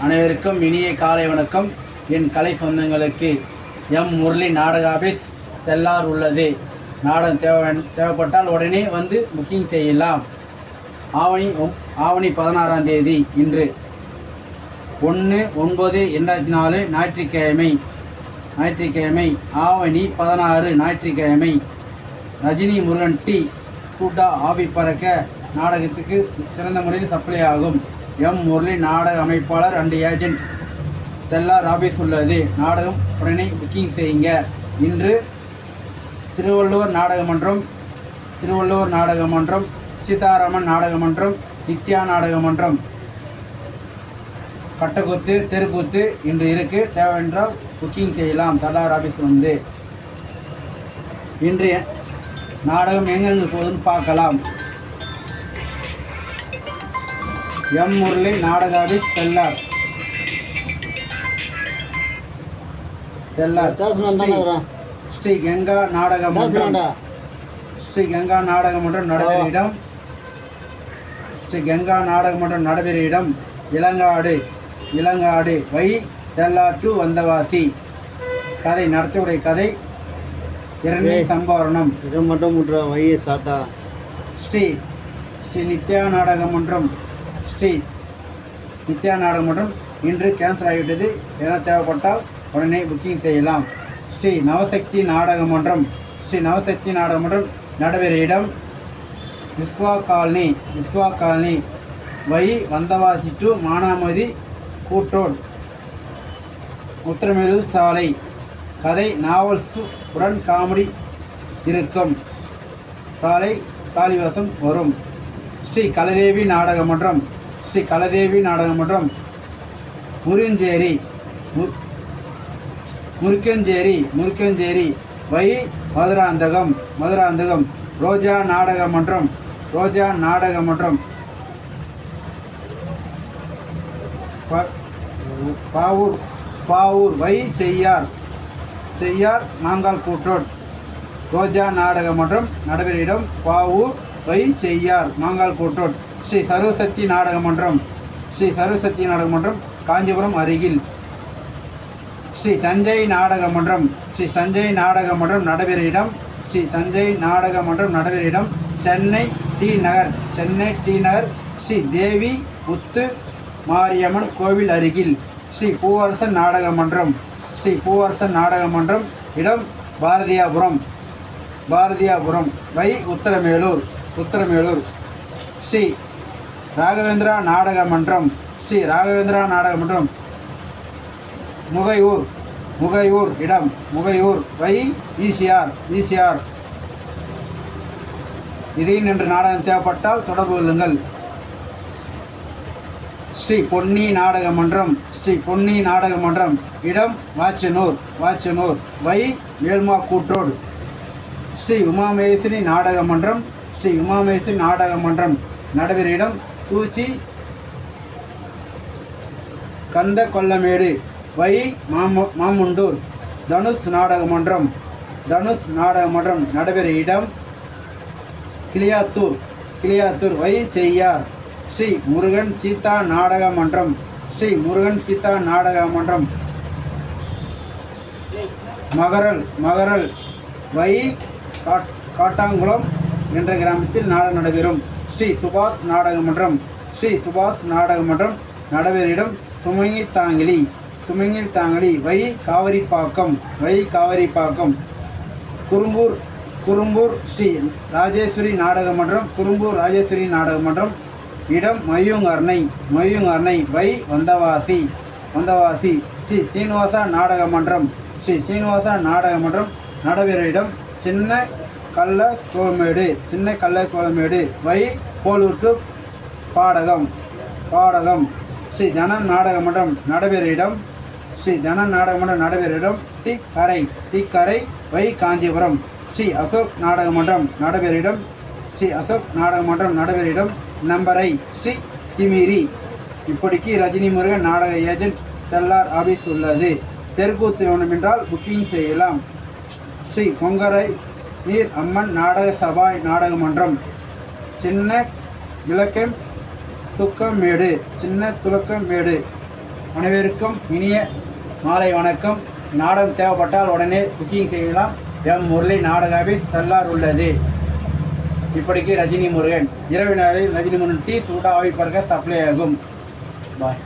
அனைவருக்கும் இனிய காலை வணக்கம். என் கலை சொந்தங்களுக்கு எம் முரளி நாடக ஆபீஸ் தெல்லார் உள்ளது. நாடகம் தேவை தேவைப்பட்டால் உடனே வந்து புக்கிங் செய்யலாம். ஆவணி ஒம்- ஆவணி பதினாறாம் தேதி இன்று. ஒன்று ஒன்பது ரெண்டாயிரத்தி நாலு ஞாயிற்றுக்கிழமை. ஞாயிற்றுக்கிழமை ஆவணி பதினாறு ஞாயிற்றுக்கிழமை. ரஜினி முருகன் டி கூட்டா ஆவி பறக்க நாடகத்துக்கு சிறந்த முறையில் சப்ளை ஆகும். எம் முரளி நாடக அமைப்பாளர் அண்ட் ஏஜென்ட் தெல்லார் ஆபீஸ் உள்ளது. நாடகம் உடனே புக்கிங் செய்யுங்க. இன்று திருவள்ளுவர் நாடக மன்றம் திருவள்ளுவர் நாடக மன்றம் சீதாராமன் நாடக மன்றம் நித்யா நாடக மன்றம். கட்டக்கூத்து தெருக்கூத்து இன்று இருக்கு. தேவையென்றால் புக்கிங் செய்யலாம். தல்லார் ஆபீஸ் வந்து. இன்று நாடகம் எங்கெங்கு போகுதுன்னு பார்க்கலாம். எம் முரளி நாடக ஆபீஸ் தெல்லார். தெல்லார் ஸ்ரீ- கங்கா நாடக மன்றம் ஸ்ரீ கங்கா நாடக மன்றம் நடைபெறும் இடம். ஸ்ரீ கங்கா நாடக மன்றம் நடைபெறும் இடம். Ilangadu. Ilangadu via Thellar to Vandavasi. கதை நடத்தவுடைய கதை. இரண்டே ஏய். சம்பாரணம் இதை மட்டும் முட்ற வழியை சாட்டா ஸ்ரீ ஸ்ரீ நித்யா நாடக மன்றம் ஸ்ரீ நித்யா நாடகமன்றம் இன்று கேன்சல் ஆகிவிட்டது என தேவைப்பட்டால் உடனே புக்கிங் செய்யலாம். ஸ்ரீ நவசக்தி நாடக மன்றம் ஸ்ரீ நவசக்தி நாடக மன்றம் இடம் Vishwa colony Vishwa colony via Vandavasi to Manamathi கூட்டோட் Uthiramerur சாலை. கதை நாவல்ஸ் உடன் காமெடி இருக்கும். காலை காளிவாசம் வரும். ஸ்ரீ கலதேவி நாடக மன்றம் ஸ்ரீ கலதேவி நாடகம் மற்றும் முருஞ்சேரி மு- முருக்கஞ்சேரி முருக்கஞ்சேரி வை மதுராந்தகம் மதுராந்தகம் ரோஜா நாடக மன்றம் ரோஜா நாடக மன்றம் பாவூர் பாவூர் வை செய்யார் செய்யார் நாங்கால் கூற்றோட் ரோஜா நாடக மன்றம் நடுவரிடம் இடம் பாவூர் வை செய்யார் மாங்கால் கூற்றோட் ஸ்ரீ சர்வசக்தி நாடக மன்றம் ஸ்ரீ சர்வசக்தி நாடக மன்றம் காஞ்சிபுரம் அருகில். ஸ்ரீ சஞ்சய் நாடக மன்றம் ஸ்ரீ சஞ்சய் நாடக மன்றம் நடைபெறும் இடம் ஸ்ரீ சஞ்சய் நாடக மன்றம் நடைபெறும் இடம் சென்னை டி நகர் சென்னை டி நகர் ஸ்ரீ தேவி உத்து மாரியம்மன் கோவில் அருகில். ஸ்ரீ பூவரசன் நாடக மன்றம் ஸ்ரீ பூவரசன் நாடக மன்றம் இடம் பாரதியாபுரம். பாரதியாபுரம் வை உத்தரமேலூர் உத்தரமேலூர். ஸ்ரீ ராகவேந்திரா நாடக மன்றம். ஸ்ரீ ராகவேந்திரா நாடக மன்றம். முகையூர் முகையூர் இடம். Mugaiyur via ECR ECR. திடீர்னு என்று நாடகம் தேவைப்பட்டால் தொடர்பு கொள்ளுங்கள். ஸ்ரீ பொன்னி நாடக மன்றம். ஸ்ரீ பொன்னி நாடக மன்றம். இடம் வாச்சனூர் வாச்சனூர். வை வேல்மா கூற்றோடு ஸ்ரீ உமாமேசினி நாடக மன்றம். ஸ்ரீ உமாமேசினி நாடக மன்றம். நடுவர் இடம் தூசி கந்த கொல்லமேடு வை மாமு மாமுண்டூர் தனுஷ் நாடக மன்றம் தனுஷ் நாடக மன்றம் இடம் கிளியாத்தூர் கிளியாத்தூர் வை செய்யார். ஸ்ரீ முருகன் சீதா நாடக மன்றம் ஸ்ரீ முருகன் சீதா நாடக மன்றம் மகரல் மகரல் வை காட்- காட்டாங்குளம் என்ற கிராமத்தில் நாடகம் நடைபெறும். ஸ்ரீ சுபாஷ் நாடக மன்றம். ஸ்ரீ சுபாஷ் நாடக மன்றம் நடவேரிடம் சுமங்கி தாங்கிலி சுமங்கி தாங்கிலி வை காவிரிப்பாக்கம் வை காவிரிப்பாக்கம் குறும்பூர் குறும்பூர் ஸ்ரீ ராஜேஸ்வரி நாடக மன்றம் குறும்பூர் ராஜேஸ்வரி நாடக மன்றம். இடம் மயூங் அர்ணை வை வந்தவாசி வந்தவாசி. ஸ்ரீ சீனிவாசா நாடக மன்றம் ஸ்ரீ சீனிவாசா நாடக மன்றம் நடைபெறும் இடம் சின்ன கள்ள கோமேடு சின்ன கள்ள கோமேடு வை போலூர் பாடகம் பாடகம். ஸ்ரீ தன நாடக மன்றம் நடைபெறும் இடம் ஸ்ரீ தனன் நாடக மன்றம் இடம் டி கரை டி கரை வை காஞ்சிபுரம். ஸ்ரீ அசோக் நாடக மன்றம் நடைபெறும் இடம் ஸ்ரீ அசோக் நாடக மன்றம் இடம் நம்பரை ஸ்ரீ திமிரி. இப்படிக்கு ரஜினி முருகன் நாடக ஏஜென்ட் தெல்லார் ஆபீஸ் உள்ளது. தெருக்கூத்து வேண்டுமென்றால் புக்கிங் செய்யலாம். ஸ்ரீ கொங்கரை நீர் அம்மன் நாடக சபாய் நாடக மன்றம். சின்ன விளக்கம் துக்கமேடு சின்ன துலக்கமேடு அனைவருக்கும் இனிய மாலை வணக்கம். நாடகம் தேவைப்பட்டால் உடனே புக்கிங் செய்யலாம். எம் முரளி நாடகாவை செல்லார் உள்ளது. இப்படிக்கு ரஜினி முருகன். இரவு நேரில் ரஜினி முருகன் டீ சூடாவை ஆவி பறக்க சப்ளை ஆகும். பாய்